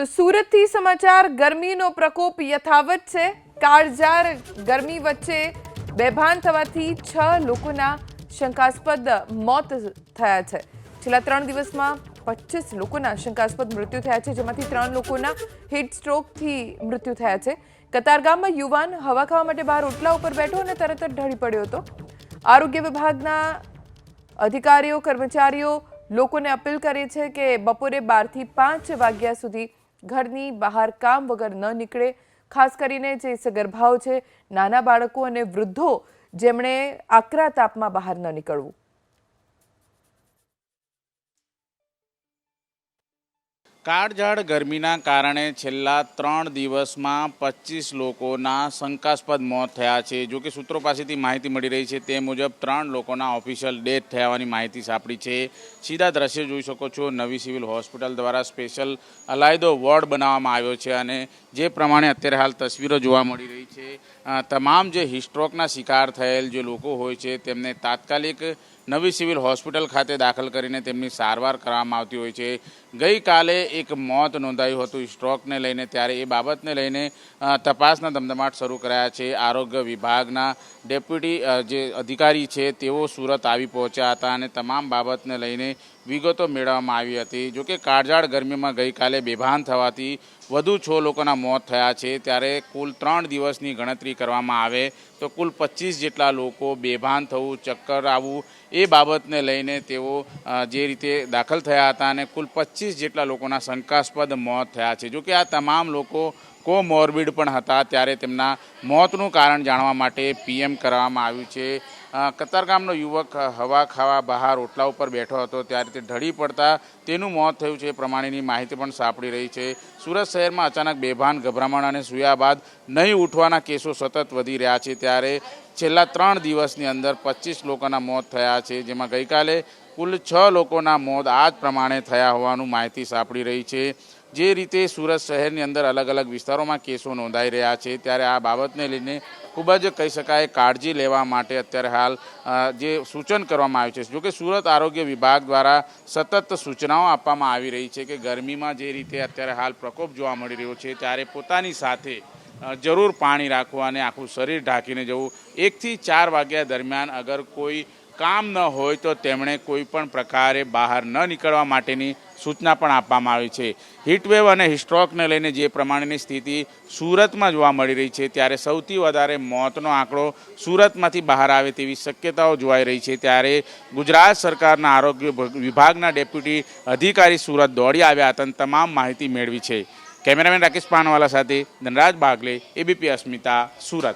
તો સુરતથી સમાચાર, ગરમીનો પ્રકોપ યથાવત છે. કાળઝાર ગરમી વચ્ચે બેભાન થવાથી છ લોકોના શંકાસ્પદ મોત થયા છે. છેલ્લા ત્રણ દિવસમાં પચીસ લોકોના શંકાસ્પદ મૃત્યુ થયા છે, જેમાંથી ત્રણ લોકોના હીટ સ્ટ્રોકથી મૃત્યુ થયા છે. કતારગામમાં યુવાન હવા ખાવા માટે બહાર ઓટલા ઉપર બેઠો અને તરત જ ઢળી પડ્યો હતો. આરોગ્ય વિભાગના અધિકારીઓ, કર્મચારીઓ લોકોને અપીલ કરે છે કે બપોરે બારથી પાંચ વાગ્યા સુધી ઘરની બહાર કામ વગર ન નીકળે. ખાસ કરીને જે સગર્ભાઓ છે, નાના બાળકો અને વૃદ્ધો, જેમણે આકરા તાપમાં બહાર ન નીકળવું. કાળઝાળ ગરમીના કારણે છેલ્લા ત્રણ દિવસમાં પચીસ લોકોના શંકાસ્પદ મોત થયા છે. જો કે સૂત્રો પાસેથી માહિતી મળી રહી છે, તે મુજબ ત્રણ લોકોના ઓફિશિયલ ડેથ થયાની માહિતી સાંપડી છે. સીધા દ્રશ્ય જોઈ શકો છો. નવી સિવિલ હોસ્પિટલ દ્વારા સ્પેશિયલ અલાયદો વોર્ડ બનાવવામાં આવ્યો છે અને જે પ્રમાણે અત્યારે હાલ તસવીરો જોવા મળી રહી છે. તમામ જે હિસ્ટ્રોકના શિકાર થયેલ જે લોકો હોય છે, તેમને તાત્કાલિક નવી સિવિલ હોસ્પિટલ ખાતે દાખલ કરીને તેમની સારવાર કરવામાં આવતી હોય છે. ગઈકાલે એક મોત નોંધાયું હતું. સ્ટ્રોકને લઈને ત્યારે એ બાબતને લઈને તપાસના ધમધમાટ શરૂ કરાયા છે. આરોગ્ય વિભાગના ડેપ્યુટી જે અધિકારી છે તેઓ સુરત આવી પહોંચ્યા હતા અને તમામ બાબતને લઈને વિગતો મેળવવામાં આવી હતી. જોકે કાળઝાળ ગરમીમાં ગઈકાલે બેભાન થવાથી વધુ છ લોકોના મોત થયા છે. ત્યારે કુલ ત્રણ દિવસની ગણતરી કરવામાં આવે તો કુલ પચીસ જેટલા લોકો બેભાન થવું, ચક્કર આવવું એ બાબતને લઈને તેઓ જે રીતે દાખલ થયા હતા અને કુલ પચીસ જેટલા લોકોના શંકાસ્પદ મોત થયા છે. જોકે આ તમામ લોકો કોમોર્બિડ પણ હતા. ત્યારે તેમના મોતનું કારણ જાણવા માટે પીએમ કરવામાં આવ્યું છે. કતારગામનો યુવક હવા ખાવા બહાર ઓટલા ઉપર બેઠો હતો, ત્યારે તે ઢળી પડતા તેનું મોત થયું છે એ પ્રમાણેની માહિતી પણ સાંપડી રહી છે. સુરત શહેરમાં અચાનક બેભાન, ગભરામણ અને સૂયા બાદ નહીં ઉઠવાના કેસો સતત વધી રહ્યા છે. ત્યારે છેલ્લા ત્રણ દિવસની અંદર પચીસ લોકોના મોત થયા છે, જેમાં ગઈકાલે કુલ છ લોકોના મોત આ જ પ્રમાણે થયા હોવાનું માહિતી સાંપડી રહી છે. જે રીતે સુરત શહેરની અંદર અલગ અલગ વિસ્તારોમાં કેસો નોંધાઈ રહ્યા છે, ત્યારે આ બાબતને લઈને ખૂબ જ કહી શકાય કાળજી લેવા માટે અત્યારે હાલ જે સૂચન કરવામાં આવ્યું છે જોકે સુરત આરોગ્ય વિભાગ દ્વારા સતત સૂચનાઓ આપવામાં આવી રહી છે કે ગરમીમાં જે રીતે અત્યારે હાલ પ્રકોપ જોવા મળી રહ્યો છે, ત્યારે પોતાની સાથે જરૂર પાણી રાખવું અને આખું શરીર ઢાંકીને જવું, એકથી ચાર વાગ્યા દરમિયાન અગર કોઈ કામ ન હોય તો તેમણે કોઈ પણ પ્રકારે બહાર ન નીકળવા માટેની સૂચના પણ આપવામાં આવી છે. હીટવેવ અને હિસ્ટ્રોકને લઈને જે પ્રમાણેની સ્થિતિ સુરતમાં જોવા મળી રહી છે, ત્યારે સૌથી વધારે મોતનો આંકડો સુરતમાંથી બહાર આવે તેવી શક્યતાઓ જોવાઈ રહી છે. ત્યારે ગુજરાત સરકારના આરોગ્ય વિભાગના ડેપ્યુટી અધિકારી સુરત દોડી આવ્યા હતા તમામ માહિતી મેળવી છે. કેમેરામેન રાકેશ પાનવાલા સાથે ધનરાજ બાગલે, એબીપી અસ્મિતા, સુરત.